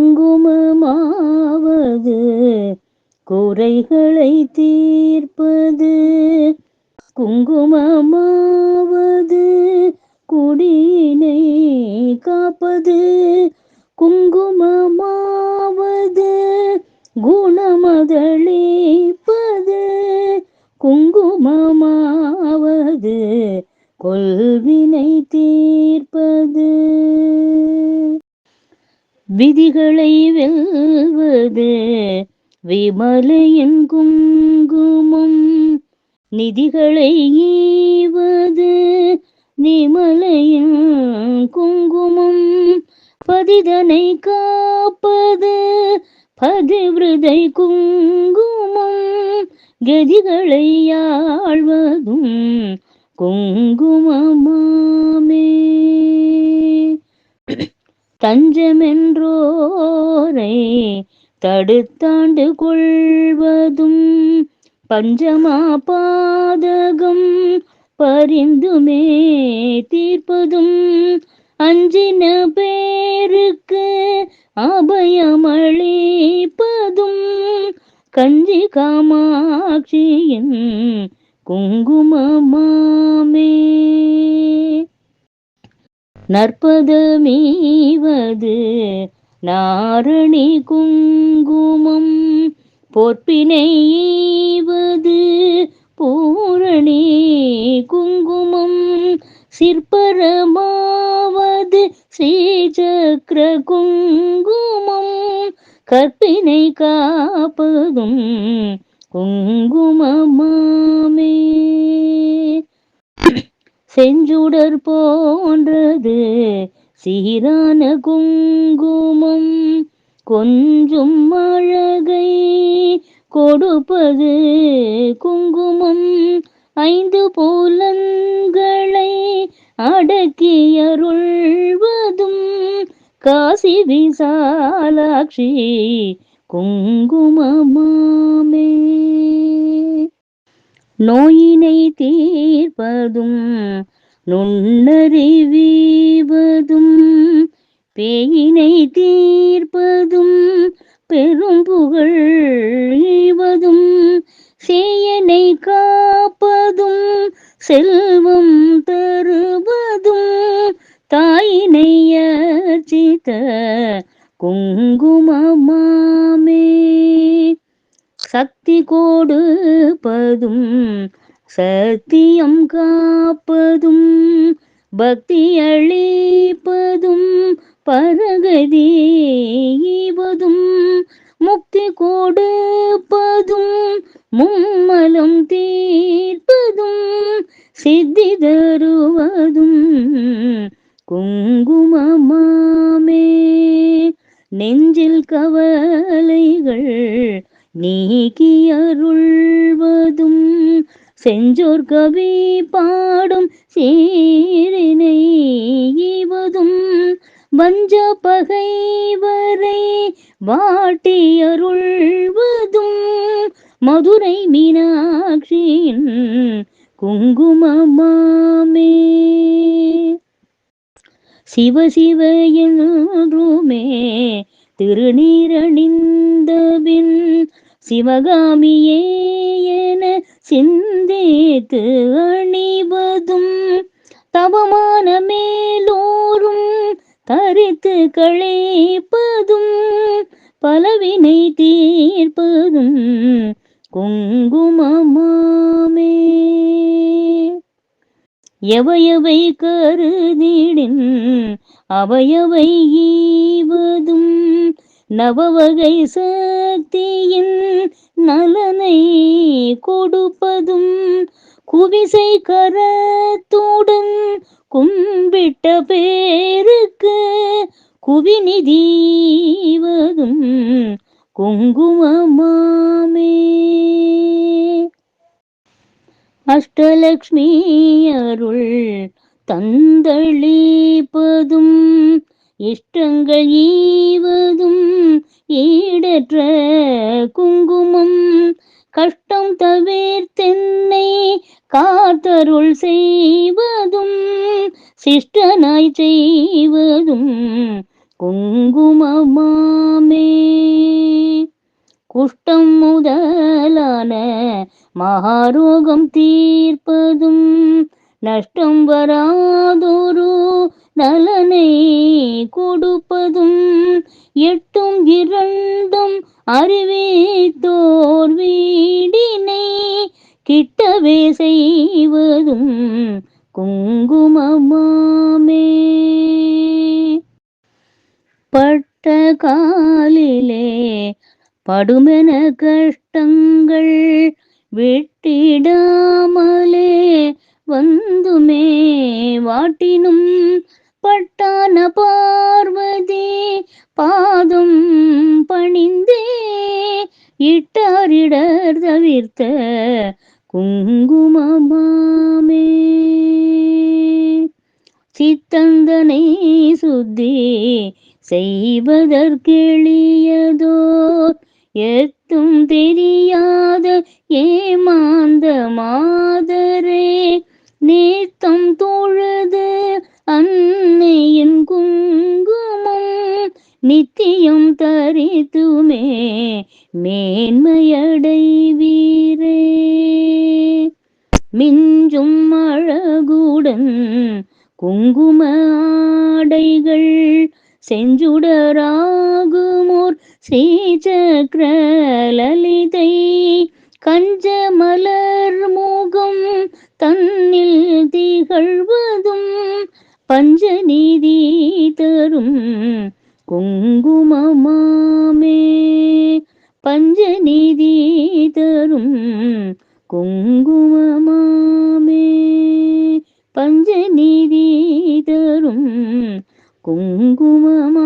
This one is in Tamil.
குங்குமமாவது குறைகளை தீர்ப்பது. குங்குமமாவது குடியினை காப்பது. குங்குமமாவது குணமதளிப்பது. குங்குமமாவது கொள்வினை தீர்ப்பது. விதிகளை வெல்வது விமலையின் குங்குமம் நிதிகளை ஈவது நிமலையின் குங்குமம் பதிதனை காப்பது பதிவிருதை குங்குமம் கதிகளை ஆழ்வதும் குங்குமமா? தஞ்சமென்றோரை தடுத்தாண்டு கொள்வதும் பஞ்சமா பாதகம் பரிந்துமே தீர்ப்பதும் அஞ்சின பேருக்கு அபயமளிப்பதும் கஞ்சி காமாட்சியின் குங்குமமாமே. நற்பதமீவது நாரணி குங்குமம் பொற்பினைவது பூரணி குங்குமம் சிற்பரமாவது ஸ்ரீசக்கர குங்குமம் கற்பினை காப்பதும் குங்குமமாமே. செஞ்சுடர் போன்றது. சீரான குங்குமம் கொஞ்சம் அழகை கொடுப்பது. குங்குமம் ஐந்து புலன்களை அடக்கியருள்வதும் காசி விசாலாட்சி. குங்குமமாமே. நோயினை தீர்ப்பதும் நுண்ணறிவீவதும் பேயினை தீர்ப்பதும் பெரும் புகழ் ஈவதும் சேயனை காப்பதும் செல்வம் தருவதும் தாயினை அர்ச்சித்த குங்குமமா சக்தி கொடுப்பதும் சத்தியம் காப்பதும் பக்தி அளிப்பதும் பரகதி ஈவதும் முக்தி கொடுப்பதும் மும்மலம் தீர்ப்பதும் சித்தி தருவதும் குங்குமமாமே. நெஞ்சில் கவலைகள் நீக்கியருள்வதும் செஞ்சோர் கவி பாடும் சீரினை ஈவதும் வஞ்ச பகைவரை வாட்டியருள்வதும் மதுரை மீனாட்சியின் குங்குமமாமே. சிவ சிவ என்றுமே திருநீரணிந்தபின் சிவகாமியே என சிந்தித்து அணிவதும் தவமான மேலோரும் தரித்து களைப்பதும் பலவினை தீர்ப்பதும் குங்குமமாமே. எவையவை கருதிடின் அவையவை ஈவதும் நவவகை சக்தியின் நலனை கொடுப்பதும் குவிசை கரத்துடன் கும்பிட்ட பேருக்கு குவிநிதீவதும் குங்குமமாமே. அஷ்டலக்ஷ்மி அருள் தந்தளிப்பதும் இஷ்டங்கள் ஈவதும் ஈடற்ற குங்குமம். கஷ்டம் தவிர்த்தென்னை காத்தருள் செய்வதும் சிஷ்டனாய் செய்வதும் குங்குமமாமே. குஷ்டம் முதலான மகாரோகம் தீர்ப்பதும் நஷ்டம் வராதொரு நலனை கொடுப்பதும் எட்டும் இரண்டும் அறிவே தோர் வீடினை கிட்டவே செய்வதும் குங்குமமாமே. பட்ட காலிலே படுமென கஷ்டங்கள் விட்டிடாமலே வந்துமே. வாட்டினும் பட்டான பார்வதி பாதம் பணிந்தே இட்டாரிடர் தவிர்த்த குங்குமமாமே. சித்தந்தனை சுத்தி செய்வதற்கெளியதோர் எத்தும் தெரியாத ஏமாந்த மாதரே நேத்தம் தோ மேன்மையடைவீரே. மிஞ்சும் அழகுடன் குங்கும ஆடைகள் செஞ்சுடராகுமோர். ஸ்ரீசக்கர லலிதை கஞ்ச மலர் முகம் தன்னில் திகழ்வதும் பஞ்சநீதி தரும் குங்குமமா பஞ்சநீதி தரும் குங்குமமாமே. பஞ்சநீதி தரும் குங்குமமா